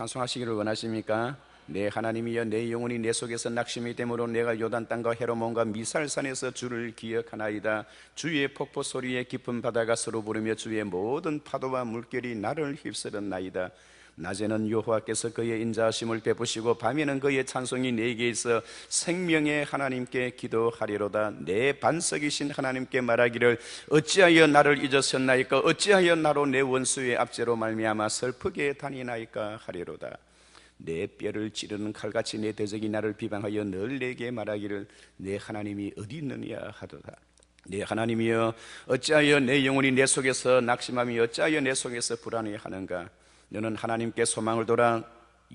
찬송하시기를 원하십니까? 내 하나님이여 내 영혼이 내 속에서 낙심이 되므로 내가 요단 땅과 헤로몬과 미살산에서 주를 기억하나이다 주의 폭포 소리에 깊은 바다가 서로 부르며 주의 모든 파도와 물결이 나를 휩쓸었나이다 낮에는 여호와께서 그의 인자하심을 베푸시고 밤에는 그의 찬송이 내게 있어 생명의 하나님께 기도하리로다. 내 반석이신 하나님께 말하기를 어찌하여 나를 잊으셨나이까? 어찌하여 나로 내 원수의 압제로 말미암아 슬프게 다니나이까 하리로다. 내 뼈를 찌르는 칼같이 내 대적이 나를 비방하여 늘 내게 말하기를 내 하나님이 어디 있느냐 하도다. 내 하나님이여 어찌하여 내 영혼이 내 속에서 낙심함이 어찌하여 내 속에서 불안해하는가 너는 하나님께 소망을 돌아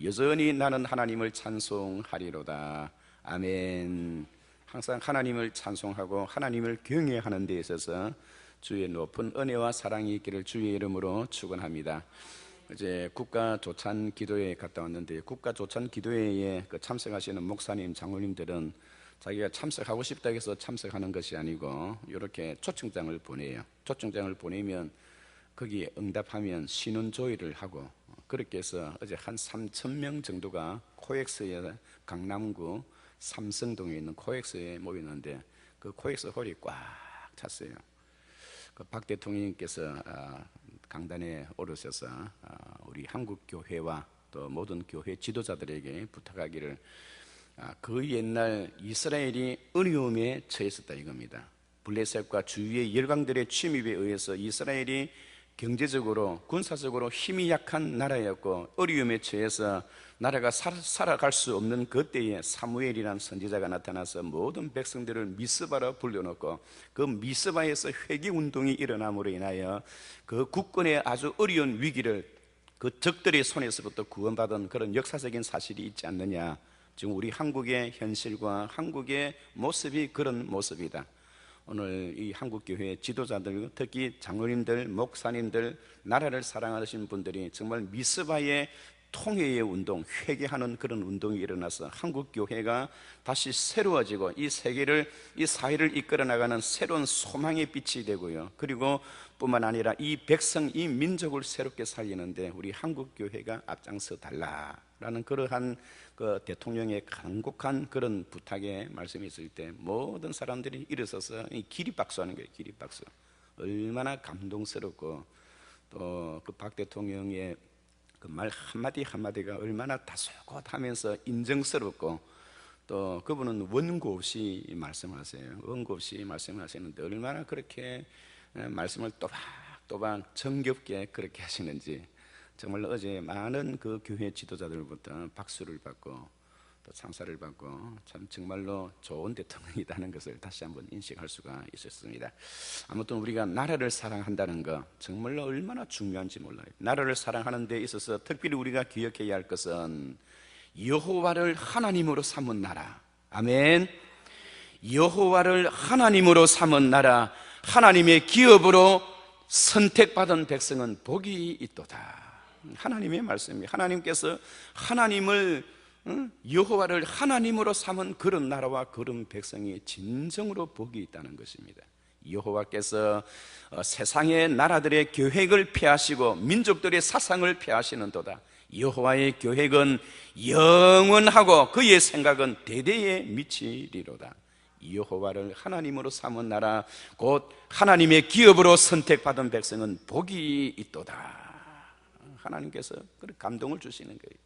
여전히 나는 하나님을 찬송하리로다 아멘 항상 하나님을 찬송하고 하나님을 경외하는 데 있어서 주의 높은 은혜와 사랑이 있기를 주의 이름으로 축원합니다. 이제 국가 조찬 기도회에 갔다 왔는데 국가 조찬 기도회에 그 참석하시는 목사님, 장로님들은 자기가 참석하고 싶다 해서 참석하는 것이 아니고 이렇게 초청장을 보내요. 초청장을 보내면 거기에 응답하면 신원 조회를 하고 그렇게 해서 어제 한 3천 명 정도가 코엑스에 강남구 삼성동에 있는 코엑스에 모였는데 그 코엑스 홀이 꽉 찼어요. 그 박 대통령님께서 아, 강단에 오르셔서 아, 우리 한국 교회와 또 모든 교회 지도자들에게 부탁하기를 아, 그 옛날 이스라엘이 어려움에 처했었다 이겁니다. 블레셋과 주위의 열강들의 침입에 의해서 이스라엘이 경제적으로 군사적으로 힘이 약한 나라였고 어려움에 처해서 나라가 살아갈 수 없는 그때에 사무엘이라는 선지자가 나타나서 모든 백성들을 미스바로 불러놓고 그 미스바에서 회개 운동이 일어남으로 인하여 그 국권의 아주 어려운 위기를 그 적들의 손에서부터 구원받은 그런 역사적인 사실이 있지 않느냐. 지금 우리 한국의 현실과 한국의 모습이 그런 모습이다 오늘 이 한국교회 지도자들, 특히 장로님들, 목사님들, 나라를 사랑하시는 분들이 정말 미스바의 통회의 운동, 회개하는 그런 운동이 일어나서 한국 교회가 다시 새로워지고 이 세계를 이 사회를 이끌어 나가는 새로운 소망의 빛이 되고요. 그리고 뿐만 아니라 이 백성, 이 민족을 새롭게 살리는데 우리 한국 교회가 앞장서 달라라는 그러한 그 대통령의 간곡한 그런 부탁의 말씀이 있을 때 모든 사람들이 일어서서 기립박수하는 거예요. 기립박수. 얼마나 감동스럽고 또 그 박 대통령의 그 말 한마디 한마디가 얼마나 다소곳하면서 인정스럽고 또 그분은 원고 없이 말씀하세요. 원고 없이 말씀하시는데 얼마나 그렇게 말씀을 또박또박 정겹게 그렇게 하시는지 정말 어제 많은 그 교회 지도자들부터 박수를 받고 또 찬사를 받고 참 정말로 좋은 대통령이라는 것을 다시 한번 인식할 수가 있었습니다. 아무튼 우리가 나라를 사랑한다는 것 정말로 얼마나 중요한지 몰라요. 나라를 사랑하는 데 있어서 특별히 우리가 기억해야 할 것은 여호와를 하나님으로 삼은 나라. 아멘. 여호와를 하나님으로 삼은 나라, 하나님의 기업으로 선택받은 백성은 복이 있도다. 하나님의 말씀이 하나님께서 하나님을 여호와를 하나님으로 삼은 그런 나라와 그런 백성이 진정으로 복이 있다는 것입니다. 여호와께서 어, 세상의 나라들의 계획을 폐하시고 민족들의 사상을 폐하시는도다. 여호와의 계획은 영원하고 그의 생각은 대대에 미치리로다. 여호와를 하나님으로 삼은 나라 곧 하나님의 기업으로 선택받은 백성은 복이 있도다. 하나님께서 감동을 주시는 거예요.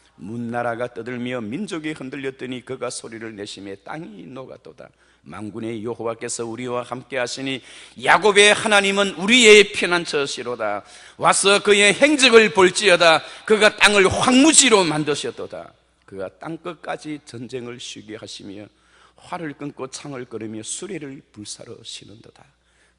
문나라가 떠들며 민족이 흔들렸더니 그가 소리를 내심에 땅이 녹았도다. 망군의 여호와께서 우리와 함께 하시니 야곱의 하나님은 우리의 피난처시로다. 와서 그의 행적을 볼지어다. 그가 땅을 황무지로 만드셨도다. 그가 땅끝까지 전쟁을 쉬게 하시며 활을 끊고 창을 끌으며 수레를 불사러 시는도다.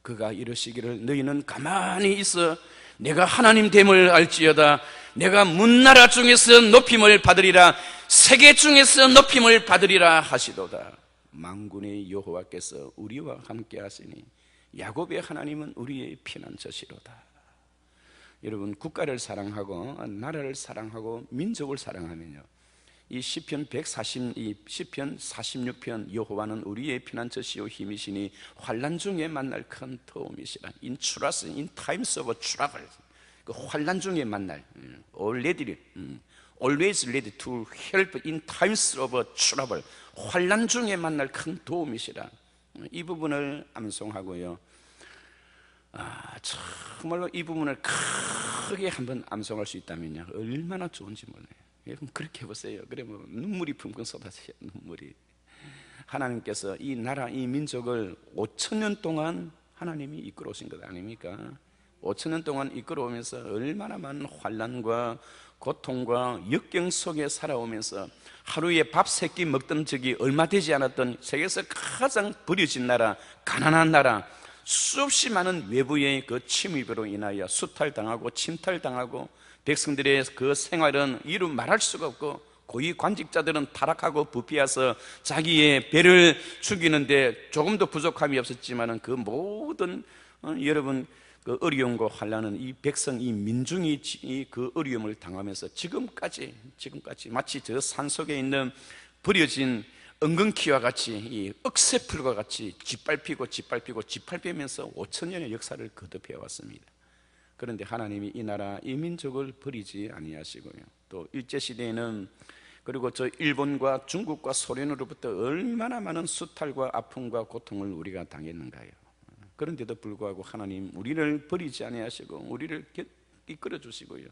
그가 이러시기를 너희는 가만히 있어 내가 하나님 됨을 알지어다. 내가 문나라 중에서 높임을 받으리라. 세계 중에서 높임을 받으리라 하시도다. 망군의 여호와께서 우리와 함께 하시니 야곱의 하나님은 우리의 피난처시로다. 여러분 국가를 사랑하고 나라를 사랑하고 민족을 사랑하면요 이 시편 140, 이 시편 46편 여호와는 우리의 피난처시요 힘이시니 환란 중에 만날 큰 도움이시라. In trust, in times of trouble. 그 환란 중에 만날. 음, already, 음, always ready to help in times of trouble. 환란 중에 만날 큰 도움이시라. 이 부분을 암송하고요. 아, 정말로 이 부분을 크게 한번 암송할 수 있다면요. 얼마나 좋은지 몰라요. 여러분 그렇게 해보세요. 그러면 뭐 눈물이 붕붕 쏟아져요. 눈물이. 하나님께서 이 나라, 이 민족을 5천 년 동안 하나님이 이끌어 오신 것 아닙니까? 5천 년 동안 이끌어 오면서 얼마나 많은 환란과 고통과 역경 속에 살아오면서 하루에 밥 세 끼 먹던 적이 얼마 되지 않았던 세계에서 가장 버려진 나라, 가난한 나라, 수없이 많은 외부의 그 침입으로 인하여 수탈당하고 침탈당하고 백성들의 그 생활은 이루 말할 수가 없고 고위 관직자들은 타락하고 부패해서 자기의 배를 죽이는데 조금도 부족함이 없었지만은 그 모든 어, 여러분 그 어려움과 환란은 이 백성 이 민중이 이그 어려움을 당하면서 지금까지 지금까지 마치 저 산속에 있는 버려진 은근키와 같이 이 억새풀과 같이 짓밟히고 짓밟히고 짓밟히면서 5천 년의 역사를 거듭해 왔습니다. 그런데 하나님이 이 나라 이 민족을 버리지 아니하시고요. 또 일제 시대에는 그리고 저 일본과 중국과 소련으로부터 얼마나 많은 수탈과 아픔과 고통을 우리가 당했는가요. 그런데도 불구하고 하나님 우리를 버리지 아니하시고 우리를 이끌어 주시고요.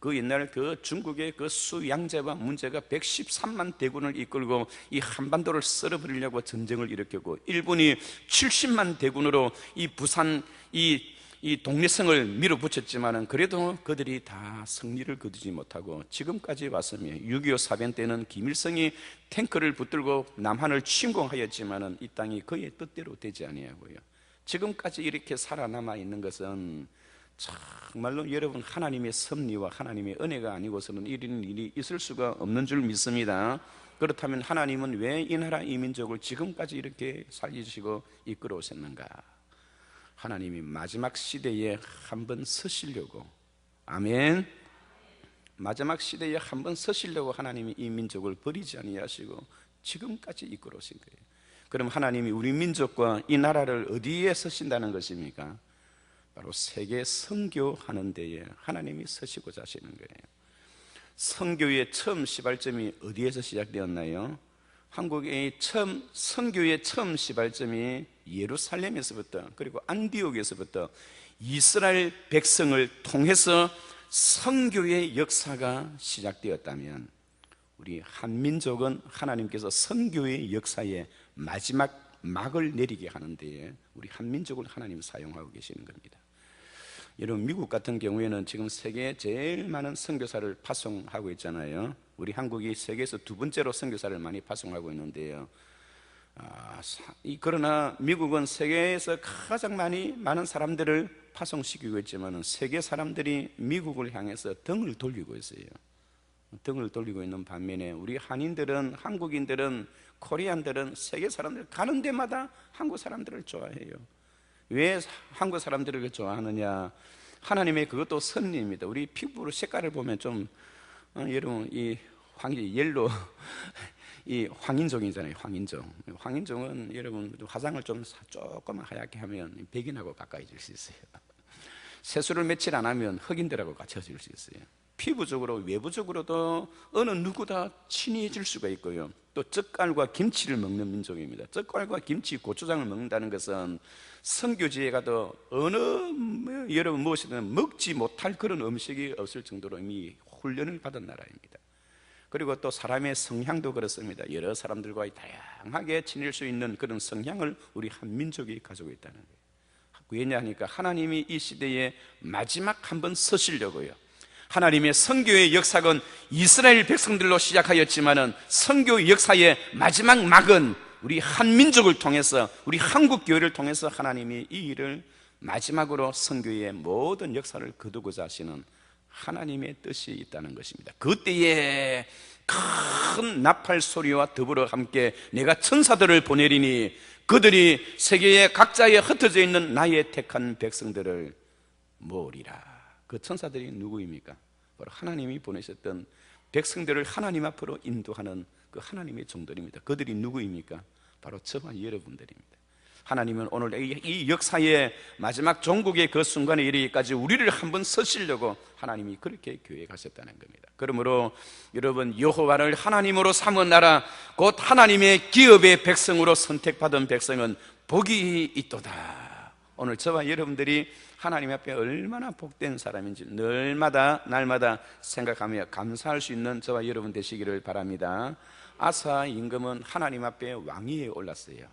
그 옛날 그 중국의 그 수양제와 문제가 113만 대군을 이끌고 이 한반도를 썰어버리려고 전쟁을 일으켰고 일본이 70만 대군으로 이 부산 이, 이 독립성을 밀어붙였지만은 그래도 그들이 다 승리를 거두지 못하고 지금까지 왔으며 6.25 사변 때는 김일성이 탱크를 붙들고 남한을 침공하였지만은 이 땅이 그의 뜻대로 되지 아니하고요. 지금까지 이렇게 살아남아 있는 것은 정말로 여러분 하나님의 섭리와 하나님의 은혜가 아니고서는 이런 일이 있을 수가 없는 줄 믿습니다. 그렇다면 하나님은 왜 이 나라 이 민족을 지금까지 이렇게 살리시고 이끌어 오셨는가? 하나님이 마지막 시대에 한 번 서시려고 아멘. 마지막 시대에 한 번 서시려고 하나님이 이 민족을 버리지 아니하시고 지금까지 이끌어 오신 거예요. 그럼 하나님이 우리 민족과 이 나라를 어디에 서신다는 것입니까? 바로 세계 선교하는 데에 하나님이 서시고자 하시는 거예요. 선교의 처음 시발점이 어디에서 시작되었나요? 한국의 처음 선교의 처음 시발점이 예루살렘에서부터 그리고 안디옥에서부터 이스라엘 백성을 통해서 선교의 역사가 시작되었다면 우리 한민족은 하나님께서 선교의 역사의 마지막 막을 내리게 하는 데에 우리 한민족을 하나님 사용하고 계시는 겁니다. 여러분 미국 같은 경우에는 지금 세계 제일 많은 선교사를 파송하고 있잖아요. 우리 한국이 세계에서 두 번째로 선교사를 많이 파송하고 있는데요. 아, 이, 그러나 미국은 세계에서 가장 많이 많은 사람들을 파송시키고 있지만 세계 사람들이 미국을 향해서 등을 돌리고 있어요. 등을 돌리고 있는 반면에 우리 한인들은 한국인들은 코리안들은 세계 사람들 가는 데마다 한국 사람들을 좋아해요. 왜 한국 사람들을 좋아하느냐? 하나님의 그것도 선리입니다. 우리 피부 색깔을 보면 좀 어, 여러분 이 황이 옐로 이 황인종이잖아요. 황인종. 황인종은 여러분 화장을 좀 조금 하얗게 하면 백인하고 가까이질 수 있어요. 세수를 며칠 안 하면 흑인들하고 같이질 수 있어요. 피부적으로 외부적으로도 어느 누구다 친해질 수가 있고요. 또 젓갈과 김치를 먹는 민족입니다. 젓갈과 김치, 고추장을 먹는다는 것은 선교지에 가도 어느 뭐 여러분 무엇이든 먹지 못할 그런 음식이 없을 정도로 이미 훈련을 받은 나라입니다. 그리고 또 사람의 성향도 그렇습니다. 여러 사람들과 다양하게 지낼 수 있는 그런 성향을 우리 한 민족이 가지고 있다는 거예요. 왜냐하니까 하나님이 이 시대에 마지막 한 번 서시려고요. 하나님의 성교의 역사건 이스라엘 백성들로 시작하였지만은 성교 역사의 마지막 막은 우리 한민족을 통해서 우리 한국 교회를 통해서 하나님이 이 일을 마지막으로 선교의 모든 역사를 거두고자 하시는 하나님의 뜻이 있다는 것입니다. 그때에 큰 나팔 소리와 더불어 함께 내가 천사들을 보내리니 그들이 세계의 각자에 흩어져 있는 나의 택한 백성들을 모으리라. 그 천사들이 누구입니까? 바로 하나님이 보내셨던 백성들을 하나님 앞으로 인도하는 그 하나님의 종들입니다. 그들이 누구입니까? 바로 저와 여러분들입니다. 하나님은 오늘 이, 이 역사의 마지막 종국의 그 순간에 이르기까지 우리를 한번 서시려고 하나님이 그렇게 계획하셨다는 겁니다. 그러므로 여러분 여호와를 하나님으로 삼은 나라 곧 하나님의 기업의 백성으로 선택받은 백성은 복이 있도다. 오늘 저와 여러분들이 하나님 앞에 얼마나 복된 사람인지 늘마다 날마다 생각하며 감사할 수 있는 저와 여러분 되시기를 바랍니다. 아사 임금은 하나님 앞에 왕위에 올랐어요.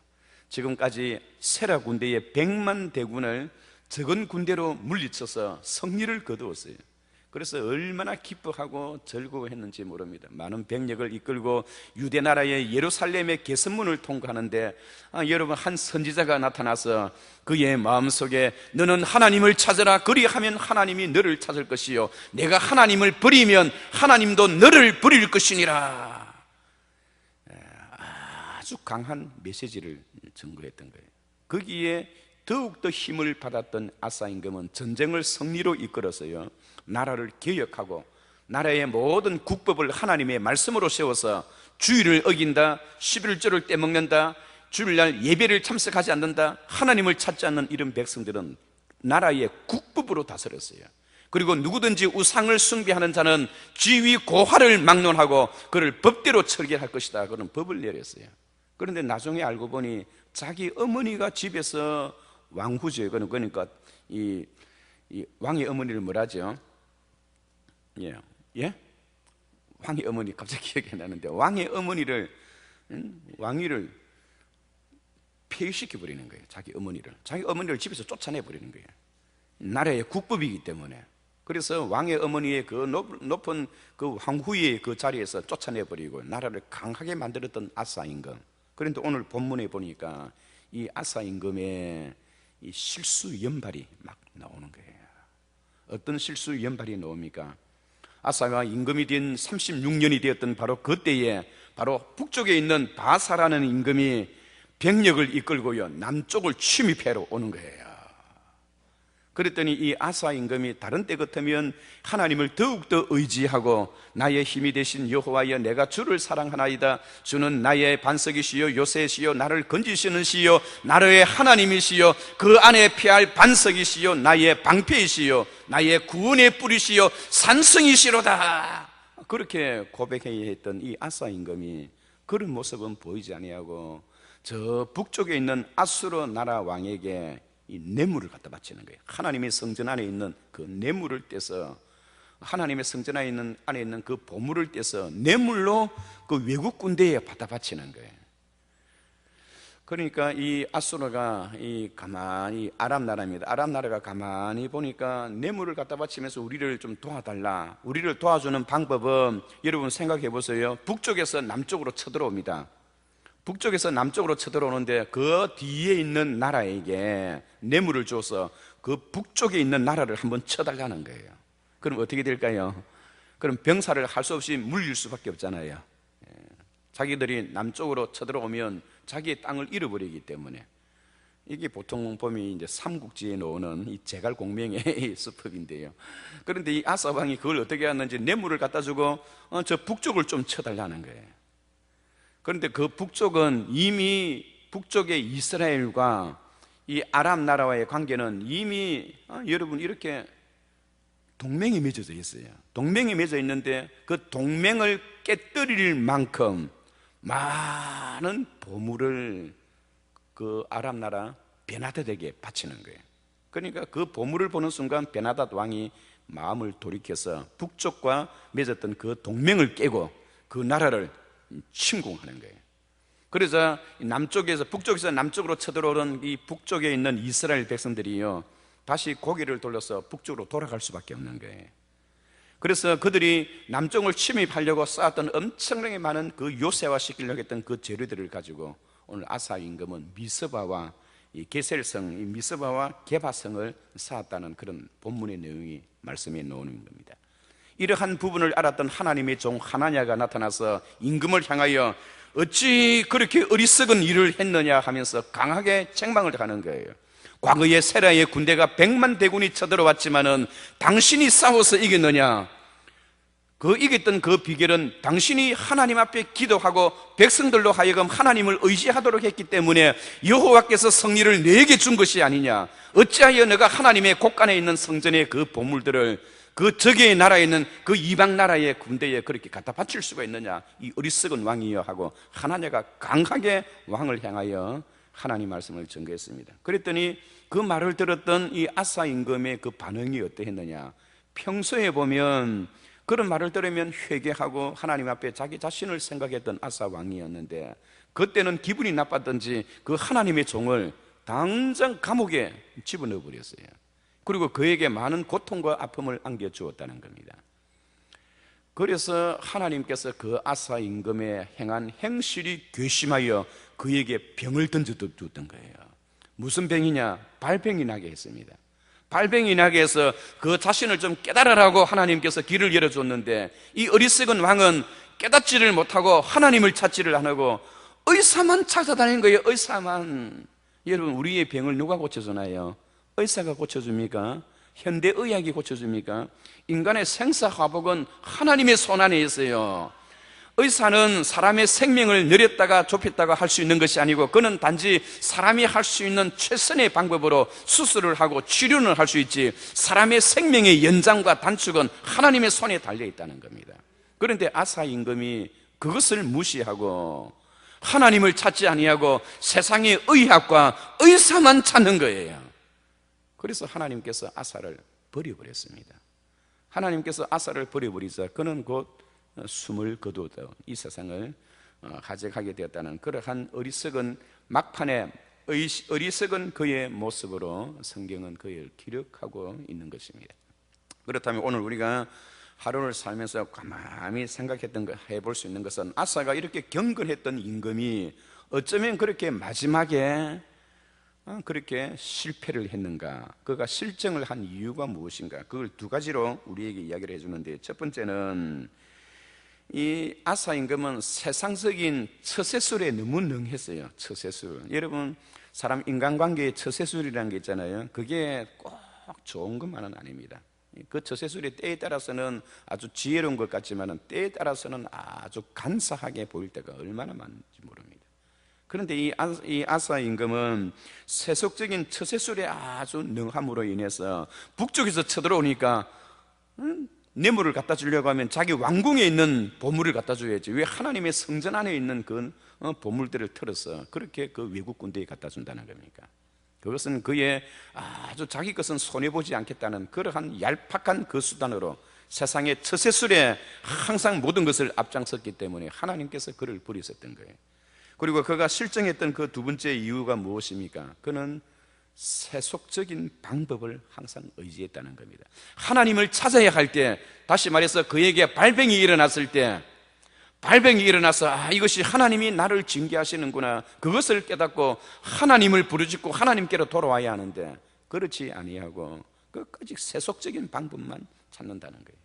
지금까지 세라 군대의 백만 대군을 적은 군대로 물리쳐서 승리를 거두었어요. 그래서 얼마나 기뻐하고 즐거워했는지 모릅니다. 많은 병력을 이끌고 유대 나라의 예루살렘의 개선문을 통과하는데 아, 여러분 한 선지자가 나타나서 그의 마음속에 너는 하나님을 찾으라 그리하면 하나님이 너를 찾을 것이요 내가 하나님을 버리면 하나님도 너를 버릴 것이니라. 아주 강한 메시지를 증거했던 거예요. 거기에 더욱더 힘을 받았던 아사 임금은 전쟁을 승리로 이끌어서요. 나라를 개혁하고 나라의 모든 국법을 하나님의 말씀으로 세워서 주의를 어긴다, 11조를 떼먹는다, 주일날 예배를 참석하지 않는다, 하나님을 찾지 않는 이런 백성들은 나라의 국법으로 다스렸어요. 그리고 누구든지 우상을 숭배하는 자는 지위 고하를 막론하고 그를 법대로 처리할 것이다. 그런 법을 내렸어요. 그런데 나중에 알고 보니 자기 어머니가 집에서 왕후죠. 그러니까 이, 이 왕의 어머니를 뭐라죠? 예, 예? 왕의 어머니 갑자기 기억이 나는데 왕의 어머니를 음? 왕위를 폐위시켜 버리는 거예요. 자기 어머니를 자기 어머니를 집에서 쫓아내 버리는 거예요. 나라의 국법이기 때문에 그래서 왕의 어머니의 그 높 은 그 황후의 그 자리에서 쫓아내 버리고 나라를 강하게 만들었던 아사 임금. 그런데 오늘 본문에 보니까 이 아사 임금의 이 실수 연발이 막 나오는 거예요. 어떤 실수 연발이 나옵니까? 아사가 임금이 된 36년이 되었던 바로 그때에 바로 북쪽에 있는 바사라는 임금이 병력을 이끌고요 남쪽을 침입해로 오는 거예요. 그랬더니 이 아사 임금이 다른 때 같으면 하나님을 더욱더 의지하고 나의 힘이 되신 여호와여 내가 주를 사랑하나이다. 주는 나의 반석이시요 요새시요 나를 건지시는 시요 나라의 하나님이시요 그 안에 피할 반석이시요 나의 방패이시요 나의 구원의 뿌리시요 산성이시로다. 그렇게 고백해야 했던 이 아사 임금이 그런 모습은 보이지 아니하고 저 북쪽에 있는 아수르 나라 왕에게 이 뇌물을 갖다 바치는 거예요. 하나님의 성전 안에 있는 그 뇌물을 떼서 하나님의 성전 안에 있는 안에 있는 그 보물을 떼서 뇌물로 그 외국 군대에 받아 바치는 거예요. 그러니까 이 아수르가 이 가만히 아랍 나라입니다. 아랍 나라가 가만히 보니까 뇌물을 갖다 바치면서 우리를 좀 도와달라. 우리를 도와주는 방법은 여러분 생각해 보세요. 북쪽에서 남쪽으로 쳐들어옵니다. 북쪽에서 남쪽으로 쳐들어오는데 그 뒤에 있는 나라에게 뇌물을 줘서 그 북쪽에 있는 나라를 한번 쳐달라는 거예요. 그럼 어떻게 될까요? 그럼 병사를 할 수 없이 물릴 수밖에 없잖아요. 예. 자기들이 남쪽으로 쳐들어오면 자기의 땅을 잃어버리기 때문에 이게 보통 보면 이제 삼국지에 나오는 이 제갈 공명의 수법인데요. 그런데 이 아사방이 그걸 어떻게 했는지 뇌물을 갖다 주고 어, 저 북쪽을 좀 쳐달라는 거예요. 그런데 그 북쪽은 이미 북쪽의 이스라엘과 이 아랍 나라와의 관계는 이미 어, 여러분 이렇게 동맹이 맺어져 있어요. 동맹이 맺어 있는데 그 동맹을 깨뜨릴 만큼 많은 보물을 그 아랍 나라 베나닷에게 바치는 거예요. 그러니까 그 보물을 보는 순간 베나닷 왕이 마음을 돌이켜서 북쪽과 맺었던 그 동맹을 깨고 그 나라를 침공하는 거예요. 그래서 남쪽에서 북쪽에서 남쪽으로 쳐들어오는 이 북쪽에 있는 이스라엘 백성들이요 다시 고개를 돌려서 북쪽으로 돌아갈 수밖에 없는 거예요. 그래서 그들이 남쪽을 침입하려고 쌓았던 엄청나게 많은 그 요새화 시키려고 했던 그 재료들을 가지고 오늘 아사 임금은 미스바와 이 게셀성, 이 미스바와 게바성을 쌓았다는 그런 본문의 내용이 말씀에 나오는 겁니다. 이러한 부분을 알았던 하나님의 종 하나냐가 나타나서 임금을 향하여 어찌 그렇게 어리석은 일을 했느냐 하면서 강하게 책망을 하는 거예요. 과거에 세라의 군대가 백만 대군이 쳐들어왔지만은 당신이 싸워서 이겼느냐? 그 이겼던 그 비결은 당신이 하나님 앞에 기도하고 백성들로 하여금 하나님을 의지하도록 했기 때문에 여호와께서 성리를 내게 준 것이 아니냐 어찌하여 내가 하나님의 곳간에 있는 성전의 그 보물들을 그 적의 나라에 있는 그 이방 나라의 군대에 그렇게 갖다 바칠 수가 있느냐? 이 어리석은 왕이여 하고 하나냐가 강하게 왕을 향하여 하나님 말씀을 전거했습니다. 그랬더니 그 말을 들었던 이 아사 임금의 그 반응이 어떠했느냐? 평소에 보면 그런 말을 들으면 회개하고 하나님 앞에 자기 자신을 생각했던 아사 왕이었는데 그때는 기분이 나빴던지 그 하나님의 종을 당장 감옥에 집어넣어 버렸어요. 그리고 그에게 많은 고통과 아픔을 안겨 주었다는 겁니다. 그래서 하나님께서 그 아사 임금의 행한 행실이 괘씸하여 그에게 병을 던져 줬던 거예요. 무슨 병이냐? 발병이 나게 했습니다. 발병이 나게 해서 그 자신을 좀 깨달으라고 하나님께서 길을 열어줬는데 이 어리석은 왕은 깨닫지를 못하고 하나님을 찾지를 안 하고 의사만 찾아다니는 거예요 의사만 여러분 우리의 병을 누가 고쳐주나요? 의사가 고쳐줍니까? 현대의학이 고쳐줍니까? 인간의 생사화복은 하나님의 손 안에 있어요 의사는 사람의 생명을 늘렸다가 좁혔다가 할 수 있는 것이 아니고 그는 단지 사람이 할 수 있는 최선의 방법으로 수술을 하고 치료는 할 수 있지 사람의 생명의 연장과 단축은 하나님의 손에 달려 있다는 겁니다. 그런데 아사 임금이 그것을 무시하고 하나님을 찾지 아니하고 세상의 의학과 의사만 찾는 거예요. 그래서 하나님께서 아사를 버려버렸습니다. 하나님께서 아사를 버려버리자 그는 곧 숨을 거두어 이 세상을 가져가게 되었다는 그러한 어리석은 막판에 어리석은 그의 모습으로 성경은 그를 기록하고 있는 것입니다. 그렇다면 오늘 우리가 하루를 살면서 가만히 생각했던 거 해볼 수 있는 것은 아사가 이렇게 경건했던 임금이 어쩌면 그렇게 마지막에 어, 그렇게 실패를 했는가? 그가 실정을 한 이유가 무엇인가? 그걸 두 가지로 우리에게 이야기를 해주는데 첫 번째는 이 아사 임금은 세상적인 처세술에 너무 능했어요. 처세술. 여러분 사람 인간관계의 처세술이라는 게 있잖아요. 그게 꼭 좋은 것만은 아닙니다. 그 처세술의 때에 따라서는 아주 지혜로운 것 같지만 때에 따라서는 아주 간사하게 보일 때가 얼마나 많은지 모릅니다. 그런데 이, 아사 임금은 세속적인 처세술에 아주 능함으로 인해서 북쪽에서 쳐들어오니까 음, 뇌물을 갖다 주려고 하면 자기 왕궁에 있는 보물을 갖다 줘야지. 왜 하나님의 성전 안에 있는 그 어, 보물들을 털어서 그렇게 그 외국 군대에 갖다 준다는 겁니까? 그것은 그의 아주 자기 것은 손해보지 않겠다는 그러한 얄팍한 그 수단으로 세상의 처세술에 항상 모든 것을 앞장섰기 때문에 하나님께서 그를 버리셨던 거예요 그리고 그가 실정했던 그 두 번째 이유가 무엇입니까? 그는 세속적인 방법을 항상 의지했다는 겁니다. 하나님을 찾아야 할 때, 다시 말해서 그에게 발병이 일어났을 때, 발병이 일어나서 아 이것이 하나님이 나를 징계하시는구나 그것을 깨닫고 하나님을 부르짖고 하나님께로 돌아와야 하는데 그렇지 아니하고 끝까지 세속적인 방법만 찾는다는 거예요.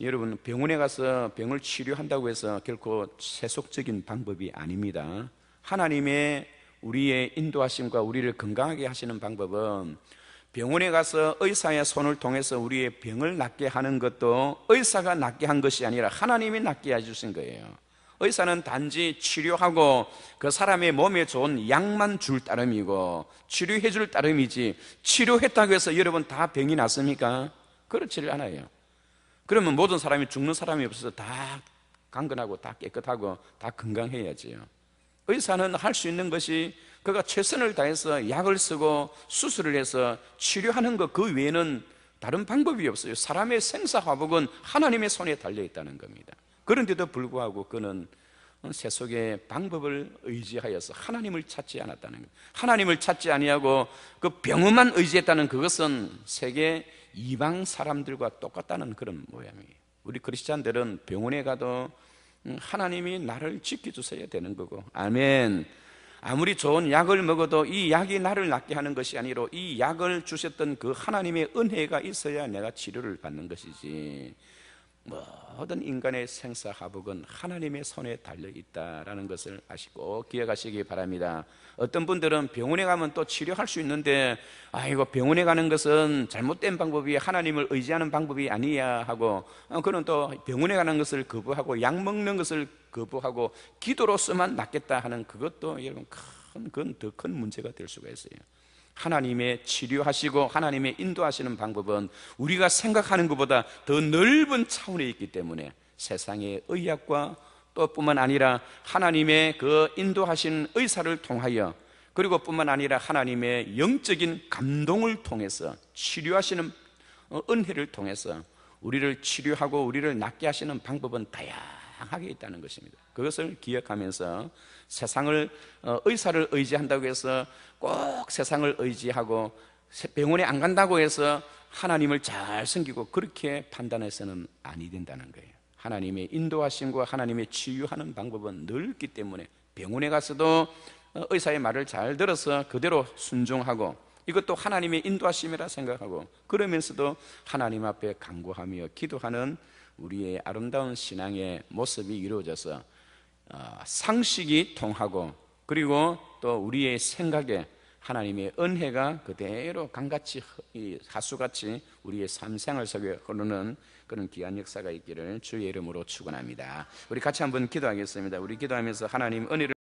여러분 병원에 가서 병을 치료한다고 해서 결코 세속적인 방법이 아닙니다. 하나님의 우리의 인도하심과 우리를 건강하게 하시는 방법은 병원에 가서 의사의 손을 통해서 우리의 병을 낫게 하는 것도 의사가 낫게 한 것이 아니라 하나님이 낫게 해주신 거예요. 의사는 단지 치료하고 그 사람의 몸에 좋은 약만 줄 따름이고 치료해 줄 따름이지 치료했다고 해서 여러분 다 병이 났습니까? 그렇지를 않아요. 그러면 모든 사람이 죽는 사람이 없어서 다 강건하고 다 깨끗하고 다 건강해야지요. 의사는 할 수 있는 것이 그가 최선을 다해서 약을 쓰고 수술을 해서 치료하는 것 그 외에는 다른 방법이 없어요. 사람의 생사화복은 하나님의 손에 달려 있다는 겁니다. 그런데도 불구하고 그는 세속의 방법을 의지하여서 하나님을 찾지 않았다는 것. 하나님을 찾지 아니하고 그 병음만 의지했다는 그것은 세계 이방 사람들과 똑같다는 그런 모양이에요. 우리 크리스찬들은 병원에 가도 음, 하나님이 나를 지켜주셔야 되는 거고 아멘 아무리 좋은 약을 먹어도 이 약이 나를 낫게 하는 것이 아니로 이 약을 주셨던 그 하나님의 은혜가 있어야 내가 치료를 받는 것이지 모든 인간의 생사하복은 하나님의 손에 달려 있다라는 것을 아시고 기억하시기 바랍니다. 어떤 분들은 병원에 가면 또 치료할 수 있는데 아이고 병원에 가는 것은 잘못된 방법이 하나님을 의지하는 방법이 아니야 하고 어, 그는 또 병원에 가는 것을 거부하고 약 먹는 것을 거부하고 기도로서만 낫겠다 하는 그것도 여러분 큰 그건 더 큰 문제가 될 수가 있어요. 하나님의 치료하시고 하나님의 인도하시는 방법은 우리가 생각하는 것보다 더 넓은 차원에 있기 때문에 세상의 의학과 또 뿐만 아니라 하나님의 그 인도하신 의사를 통하여 그리고 뿐만 아니라 하나님의 영적인 감동을 통해서 치료하시는 어, 은혜를 통해서 우리를 치료하고 우리를 낫게 하시는 방법은 다양하게 있다는 것입니다. 그것을 기억하면서 세상을 어, 의사를 의지한다고 해서 꼭 세상을 의지하고 병원에 안 간다고 해서 하나님을 잘 섬기고 그렇게 판단해서는 아니 된다는 거예요. 하나님의 인도하심과 하나님의 치유하는 방법은 넓기 때문에 병원에 가서도 어, 의사의 말을 잘 들어서 그대로 순종하고 이것도 하나님의 인도하심이라 생각하고 그러면서도 하나님 앞에 간구하며 기도하는 우리의 아름다운 신앙의 모습이 이루어져서 어, 상식이 통하고 그리고 또 우리의 생각에 하나님의 은혜가 그대로 강같이 이 하수같이 우리의 삶생활 속에 흐르는 그런 귀한 역사가 있기를 주의 이름으로 축원합니다. 우리 같이 한번 기도하겠습니다. 우리 기도하면서 하나님 은혜를